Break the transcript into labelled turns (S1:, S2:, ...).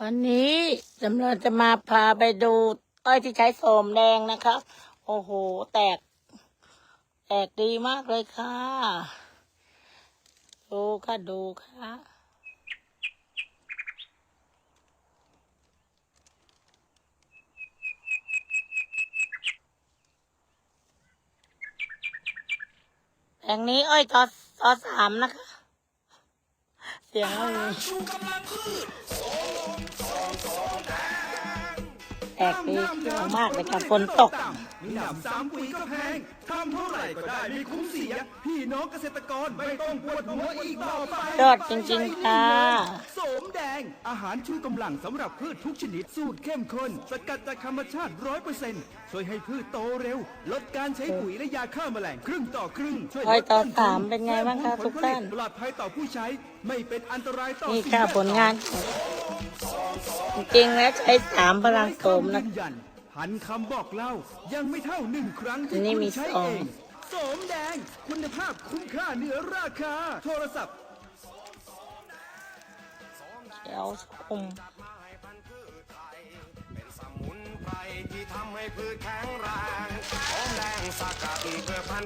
S1: วันนี้จำเริญจะมาพาไปดูอ้อยที่ใช้โสมแดงนะครับโอ้โห แตก แตกดีมากเลยค่ะ ดูค่ะดูค่ะแห่งนี้อ้อยตอตอสามนะคะ เสียงไม่ แตกดีเขียวมากเลยค่ะฝนตก
S2: มีหนำซ้ำปุ๋ยก็แพงทำเท่าไหร่ก็ได้ไม่คุ้มเสีย พี่น้องเกษตรกรไม่ต้องปวดหัวอีกต่อไป
S1: ยอดจริงๆค่ะ
S2: โสมแดง อาหารชูกำลังสำหรับพืชทุกชนิดสูตรเข้มข้น สกัดจากธรรมชาติร้อยเปอร์เซ็นต์ช่วยให้พืชโตเร็ว ลดการใช้ปุ๋ยและยาฆ่าแมลงครึ่งต่อครึ่ง ช่วยล
S1: อ้อย
S2: ด
S1: ต่อ
S2: ต้นทุ
S1: สามเป็นไงบ้างคะ
S2: เพิ่ม
S1: ทุกท่าน
S2: ผลผลิตปลอดภัยต่อผู้ใช้ไม่เป็นอันตรายต่อ
S1: นี่
S2: สิ่ง
S1: ค่ะ
S2: แวด
S1: ผ
S2: ล้อม
S1: ลงานของ จริงๆแล้วใช้สามพลังโสมนะ
S2: ยืนยันพันคำบอกเล่ายังไม่เท่าหนึ่งครั้งที่
S1: นี่
S2: คุณ
S1: มี
S2: ใช้
S1: ซอ
S2: เองงโสมแดง คุณภาพคุ้มค่าเหนือราคา โทรศัพท์
S1: เขียวคุม
S3: เป็นสมุนไพรที่ทำให้พืชแข็งแรงหอมแดงสกัดเพื่อพันธุ์